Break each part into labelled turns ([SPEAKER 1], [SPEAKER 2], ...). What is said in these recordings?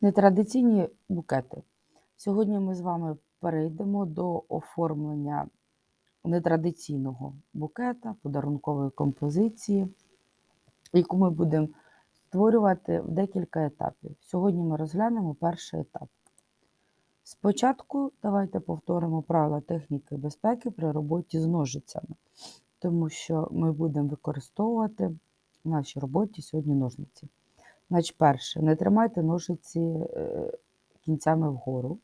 [SPEAKER 1] Нетрадиційні букети. Сьогодні ми з вами перейдемо до оформлення нетрадиційного букета, подарункової композиції, яку ми будемо створювати в декілька етапів. Сьогодні ми розглянемо перший етап. Спочатку давайте повторимо правила техніки безпеки при роботі з ножицями, тому що ми будемо використовувати в нашій роботі сьогодні ножниці. Значить, перше, не тримайте ножиці е, кінцями вгору,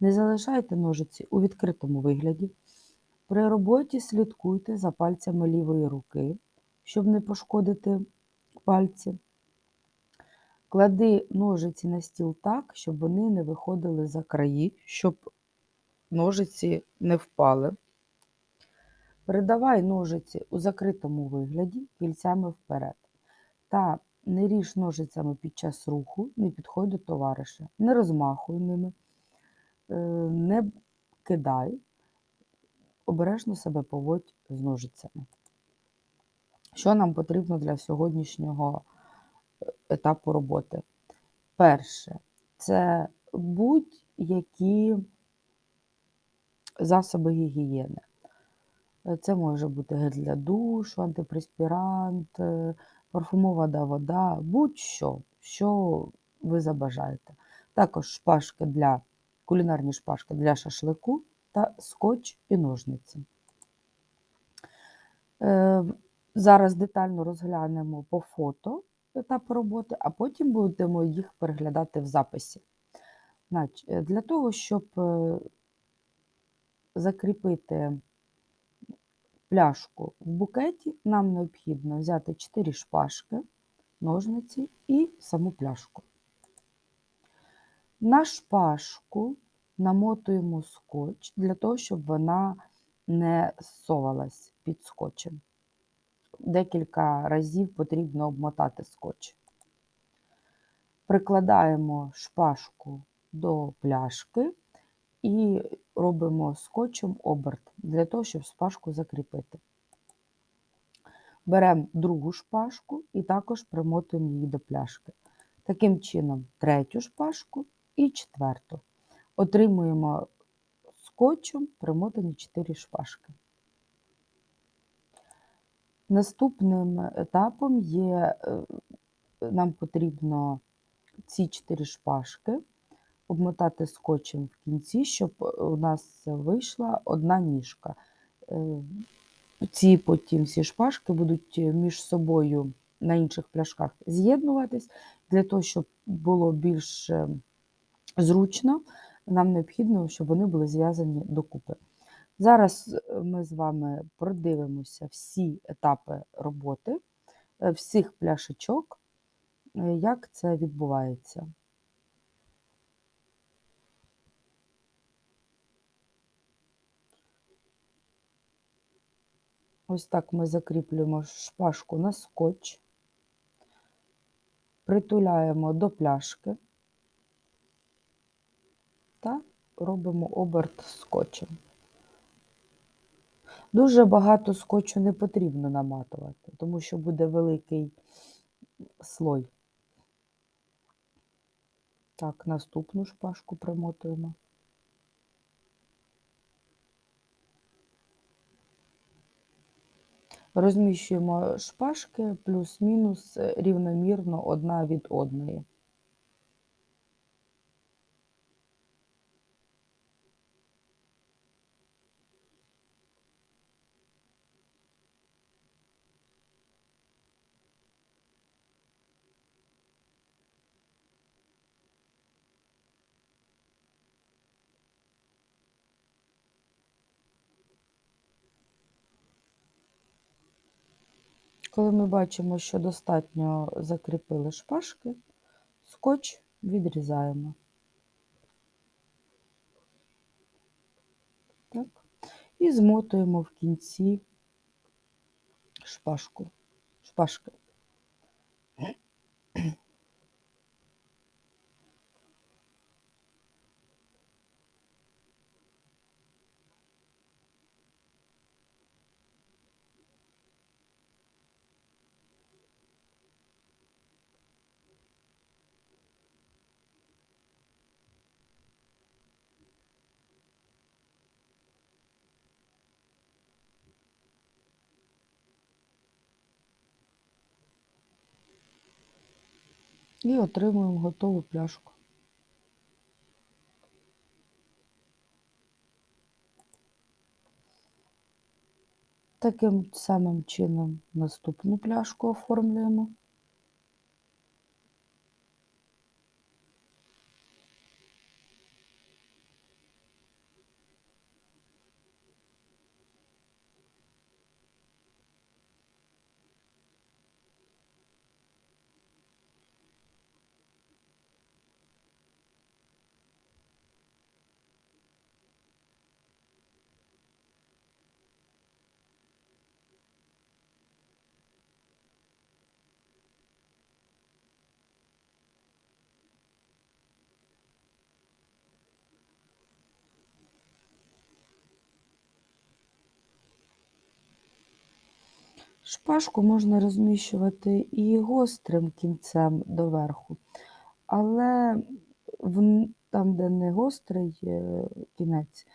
[SPEAKER 1] не залишайте ножиці у відкритому вигляді. При роботі слідкуйте за пальцями лівої руки, щоб не пошкодити пальці. Клади ножиці на стіл так, щоб вони не виходили за краї, щоб ножиці не впали. Передавай ножиці у закритому вигляді кільцями вперед. Та не ріж ножицями під час руху, не підходь до товариша, не розмахуй ними, е, не кидай, обережно себе поводь з ножицями. Що нам потрібно для сьогоднішнього е, етапу роботи? Перше, це будь-які засоби гігієни. Е, це може бути гель для душу, антипреспірант, парфумована вода, будь-що, що ви забажаєте. Також шпажки для кулінарні шпажки для шашлику та скотч і ножниці. Е, зараз детально розглянемо по фото етап роботи, а потім будемо їх переглядати в записі. Е, Для того, щоб е, закріпити пляшку в букеті, нам необхідно взяти 4 шпажки, ножниці і саму пляшку. На шпажку намотуємо скотч для того, щоб вона не совалась під скотчем. Декілька разів потрібно обмотати скотч. Прикладаємо шпажку до пляшки і робимо скотчем оберт для того, щоб шпажку закріпити. Беремо другу шпажку і також примотуємо її до пляшки. Таким чином, третю шпажку і четверту. Отримуємо скотчем примотані 4 шпажки. Наступним етапом є, е, нам потрібно ці 4 шпажки обмотати скотчем в кінці, щоб у нас вийшла одна ніжка. Е, ці потім всі шпажки будуть між собою на інших пляшках з'єднуватись. Для того, щоб було більш е, зручно, нам необхідно, щоб вони були зв'язані докупи. Зараз е, ми з вами продивимося всі етапи роботи, всіх пляшечок, як це відбувається. Ось так ми закріплюємо шпажку на скотч, притуляємо до пляшки та робимо оберт скотчем. Дуже багато скотчу не потрібно наматувати, тому що буде великий слой. Так, наступну шпажку примотуємо. Розміщуємо шпажки плюс-мінус рівномірно одна від одної. Коли ми бачимо, що достатньо закріпили шпажки, скотч відрізаємо. Так. І змотуємо в кінці шпажку, шпажки. І отримуємо готову пляшку. Таким самим чином наступну пляшку оформлюємо. Шпажку можна розміщувати і гострим кінцем доверху, але в, там, де не гострий е, кінець,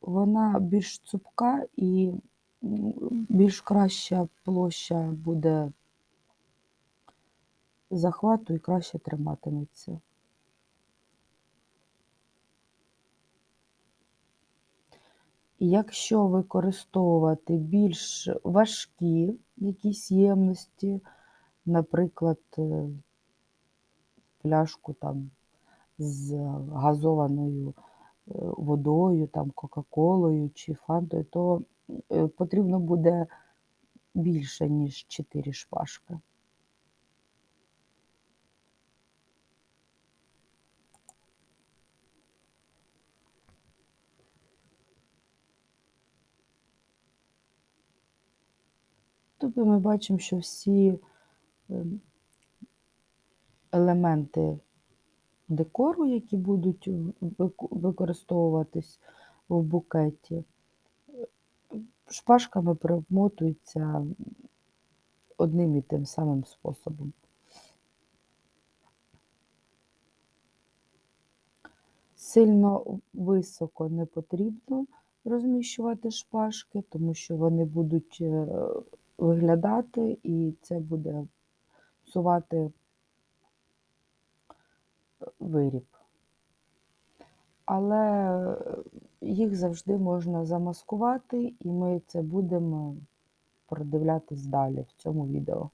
[SPEAKER 1] вона більш цупка і більш краща площа буде захвату і краще триматиметься. Якщо використовувати більш важкі якісь ємності, наприклад, е, пляшку там з газованою е, водою, там Кока-Колою чи Фантою, то е, потрібно буде більше, ніж 4 шпажки. Тобто ми бачимо, що всі ем, елементи декору, які будуть використовуватись в букеті, шпажками примотуються одним і тим самим способом. Сильно високо не потрібно розміщувати шпажки, тому що вони будуть е, виглядати, і це буде псувати виріб. Але е, їх завжди можна замаскувати, і ми це будемо продивлятись далі в цьому відео.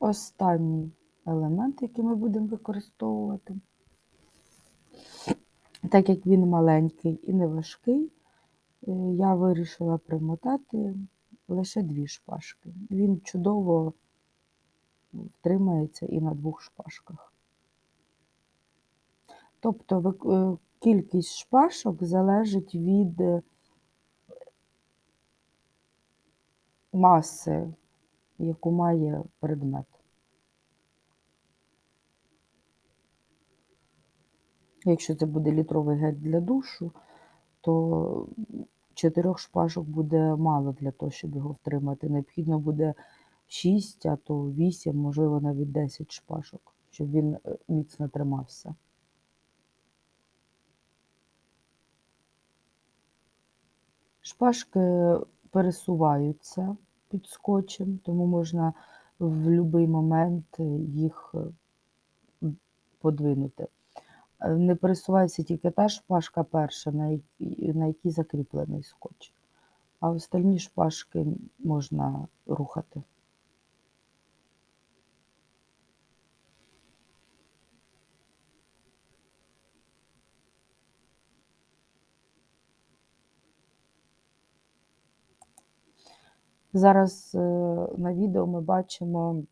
[SPEAKER 1] Останній елемент, який ми будемо використовувати, так як він маленький і не важкий, е, я вирішила примотати лише дві шпажки. Він чудово втримається і на двох шпажках. Тобто е, кількість шпажок залежить від маси, яку має предмет. Якщо це буде літровий гель для душу, то чотирьох шпажок буде мало для того, щоб його втримати. Необхідно буде 6, а то 8, можливо, навіть 10 шпажок, щоб він е, міцно тримався. Шпажки пересуваються під скотчем, тому можна в будь-який момент їх е, подвинути. Е, не пересувається тільки та шпажка перша, на якій закріплений скотч, а остальні шпажки можна рухати. Зараз е, на відео ми бачимо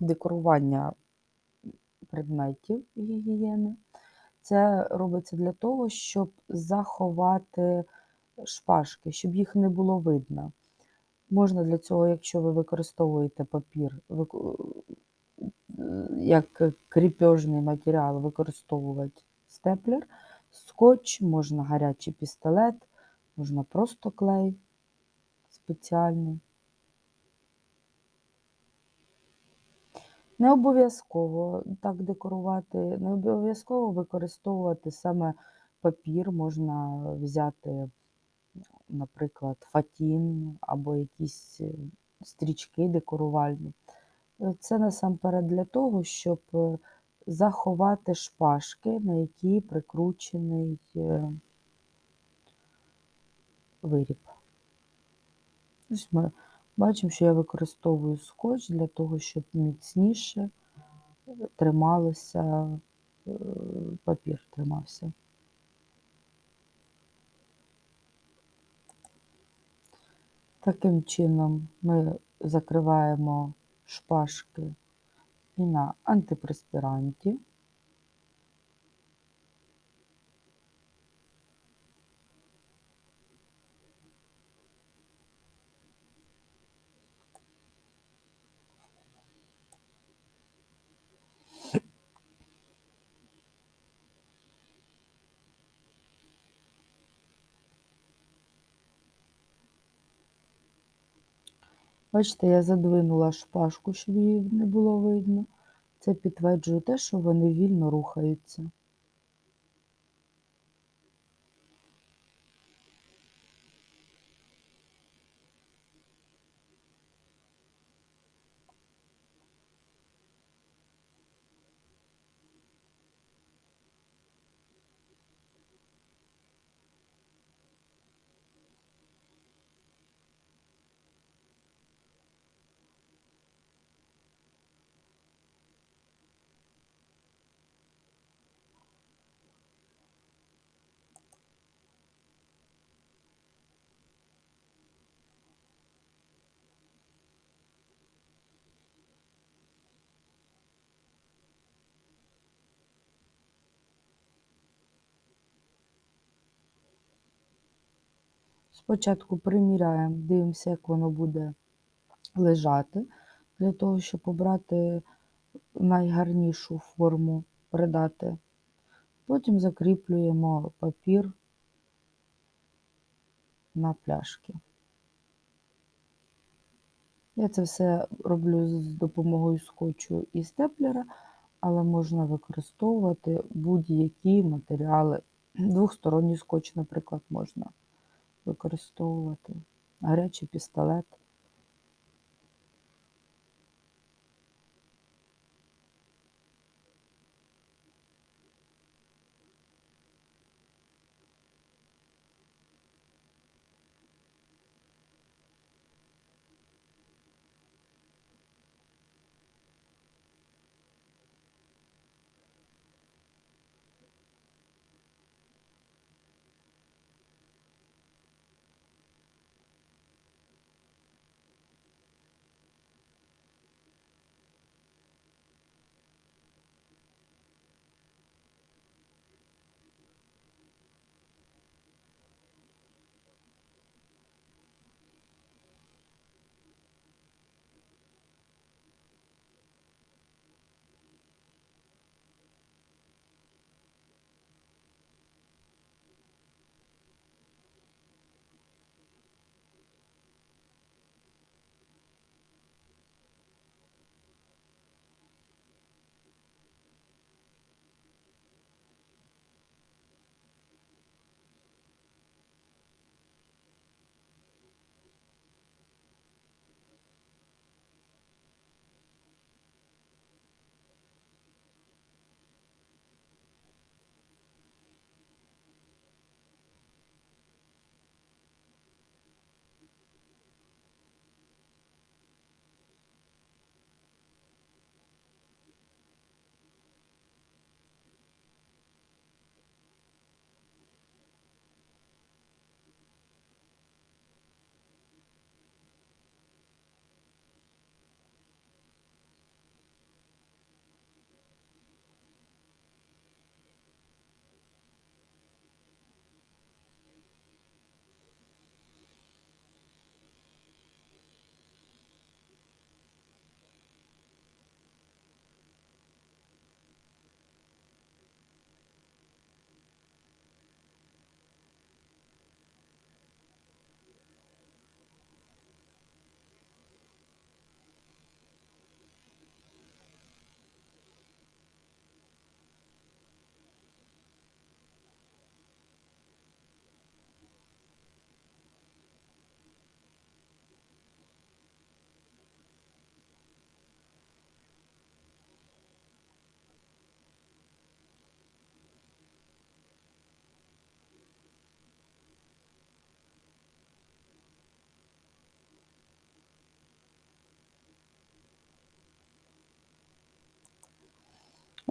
[SPEAKER 1] декорування предметів гігієни. Це робиться для того, щоб заховати шпажки, щоб їх не було видно. Можна для цього, якщо ви використовуєте папір як кріпежний матеріал, використовувати степлер, скотч, можна гарячий пістолет, можна просто клей спеціальний. Не обов'язково так декорувати, не обов'язково використовувати саме папір, можна взяти, наприклад, фатін або якісь е, стрічки декорувальні. Е, це насамперед для того, щоб е, заховати шпажки, на які прикручений виріб. Ось ми бачимо, що я використовую скотч для того, щоб міцніше трималося, е, папір тримався. Таким чином ми закриваємо шпажки і на антипреспіранті. Бачите, я задвинула шпажку, щоб її не було видно. Це підтверджує те, що вони вільно рухаються. Спочатку приміряємо, дивимося, як воно буде лежати, для того, щоб обрати найгарнішу форму придати. Потім закріплюємо папір на пляшки. Я це все роблю з допомогою скотчу і степлера, але можна використовувати будь-які матеріали. Двохсторонній скотч, наприклад, можна використовувати, гарячий пістолет.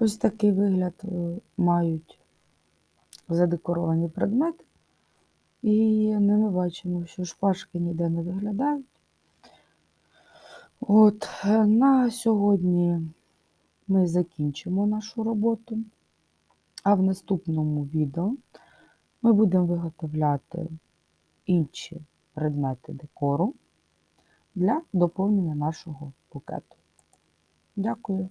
[SPEAKER 1] Ось такий вигляд е, мають задекоровані предмети. І не ми бачимо, що шпажки ніде не виглядають. От, е, на сьогодні ми закінчимо нашу роботу, а в наступному відео ми будемо виготовляти інші предмети декору для доповнення нашого букету. Дякую.